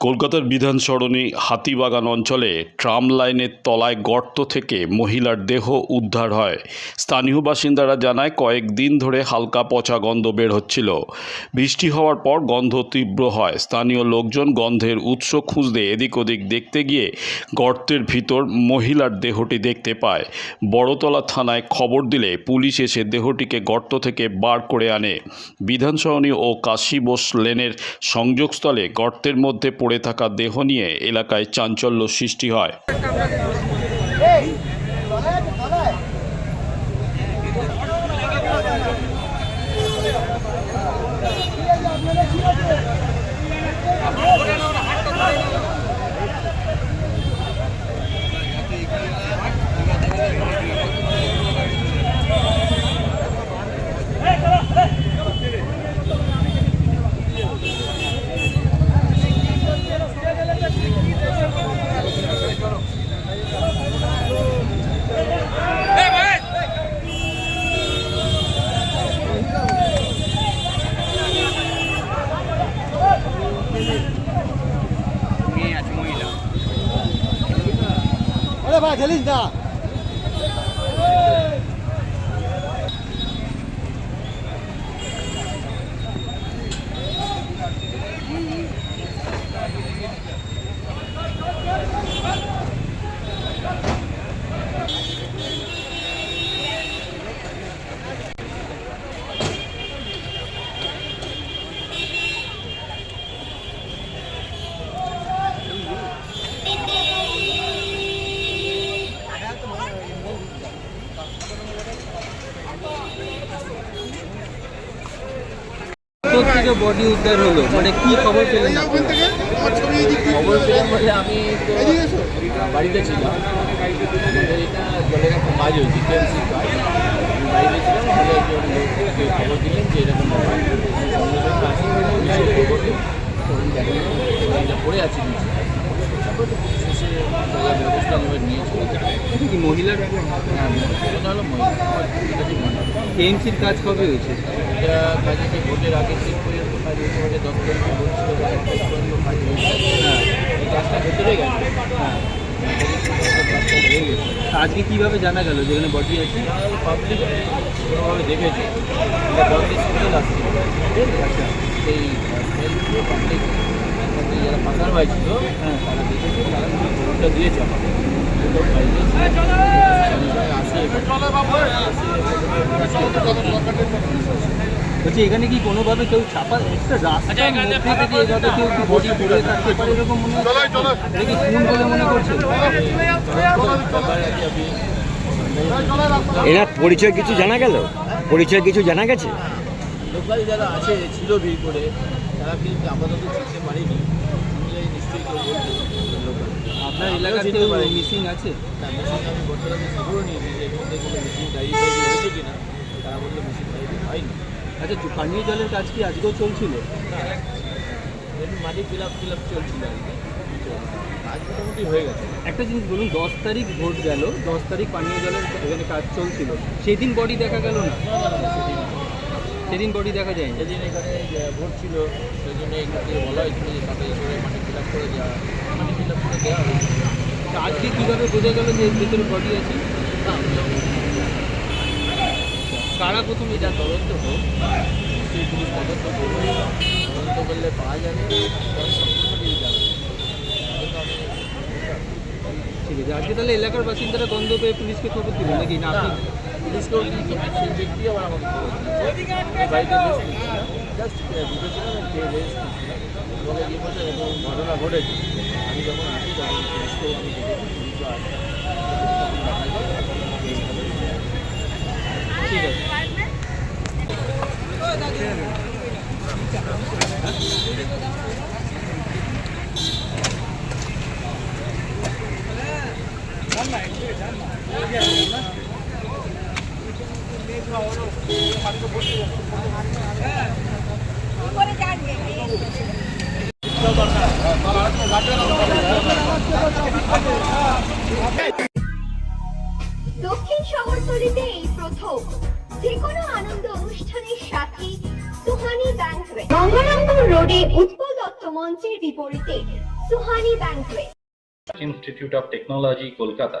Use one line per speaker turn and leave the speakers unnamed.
কলকাতার বিধান সরণি হাতিবাগান অঞ্চলে ট্রাম লাইনের তলায় গর্ত থেকে মহিলার দেহ উদ্ধার হয়। স্থানীয় বাসিন্দারা জানায় কয়েকদিন ধরে হালকা পচা গন্ধ বের হচ্ছিল। বৃষ্টি হওয়ার পর গন্ধ তীব্র হয়। স্থানীয় লোকজন গন্ধের উৎস খুঁজতে এদিক ওদিক দেখতে গিয়ে গর্তের ভিতর মহিলার দেহটি দেখতে পায়। বড়তলা থানায় খবর দিলে পুলিশ এসে দেহটিকে গর্ত থেকে বার করে আনে। বিধান বিধানসরণী ও কাশী বোস লেনের সংযোগস্থলে গর্তের মধ্যে পড়ে থাকা দেহ নিয়ে এলাকায় চাঞ্চল্য সৃষ্টি হয়।
ভাই খেলিস না।
কোথা থেকে বডি উদ্ধার হলো? মানে কি খবর পেলেন?
খবর পেলাম বলে আমি তো বাড়িতে ছিলাম। আমাদের এটা জলের একটা কাজ হয়েছে টিএমসি কাজ। বাড়িতে ছিলাম বলে একজন লোককে খবর দিলেন যে এরকম পড়ে আছে তারপর ব্যবস্থা নিয়েছিল
কি মহিলার
হলো মহিলা আমার এটা ঠিক হয়।
কাজ কবে হয়েছে?
এটা কাজে যে ভোটের আগে ঠিক পর্যন্ত কাজ হয়েছে মানে দশ তারিখে ভোট ছিল দশ তারিখ পর্যন্ত কাজ হয়েছে এই কাজটা ভেতরে গেছে। হ্যাঁ। হয়ে
আজকে কীভাবে জানা গেল যেখানে বডি আছে?
পাবলিক কোনোভাবে দেখেছে। স্কুলে
আচ্ছা।
সেই স্মেলগুলো পাবলিক যারা পাশার ভাই ছিল
হ্যাঁ।
তারা দেখেছে তারা দিয়েছে আমাকে।
বলছি এখানে কি কোনোভাবে কেউ চাপা একটা রাস্তার মধ্যে থেকে এভাবে কেউ বডি পড়ে থাকতে পারে এরকম মনে হচ্ছে? এটা খুন বলে মনে করছে
এনার পরিচয় কিছু জানা গেল? পরিচয় কিছু জানা গেছে?
লোকাল যারা আছে ছিল ভিড় করে তারা কিন্তু আপাতত চিনতে পারেনি। নিশ্চয়ই কেউ বলতো লোকাল
আপনার এলাকার কেউ মিসিং আছে।
না আমি বর্তমানে খবরও নিয়েছি যে এর মধ্যে কোনো মেশিন ডায়েরি ফাইরি হয়েছে কিনা তারা বলল মেশিন ডায়েরি হয়নি।
আচ্ছা পানীয় জলের কাজ কি আজকেও চলছিল?
মাটি ফিল আপ ফিল আপ চলছিল কাজ মোটামুটি হয়ে গেছে।
একটা জিনিস বলুন দশ তারিখ ভোট গেল দশ তারিখ পানীয় জলের এখানে কাজ চলছিল। সেদিন বডি দেখা গেল না? সেদিন বডি দেখা যায়নি?
সেদিন এখানে ভোট ছিল সেই জন্য এখান বলা হয়েছিল যে তাদের করে দেওয়া মাটি ফিল আপ করে দেওয়া হয়েছে।
আজকে কীভাবে বোঝা গেল যে এর ভেতরে বডি আছে? কারা প্রথম
এটা তদন্ত হোক নিশ্চয়ই পুলিশ তদন্ত করবে। তদন্ত করলে পাওয়া যাবে।
ঠিক আছে। আজকে তাহলে এলাকার বাসিন্দারা গন্ধ পেয়ে পুলিশকে খবর দিল নাকি? না, আপনি
পুলিশকেও সেই ব্যক্তি আবার আমাকে বাড়িতে জাস্ট নিচ্ছিলাম আমাকে গিয়ে বলছে, এরকম ঘটনা ঘটেছে। আমি যখন আসি, তখন আমি দেখেছি পুলিশও আসে দক্ষিণ শহরতলিতে এই প্রথম
যে কোনো
আনন্দ অনুষ্ঠানের সাথে সুহানি ব্যাংক
রোডে উৎপল দত্ত মঞ্চের বিপরীতে Suhani bank
institute of technology, Kolkata.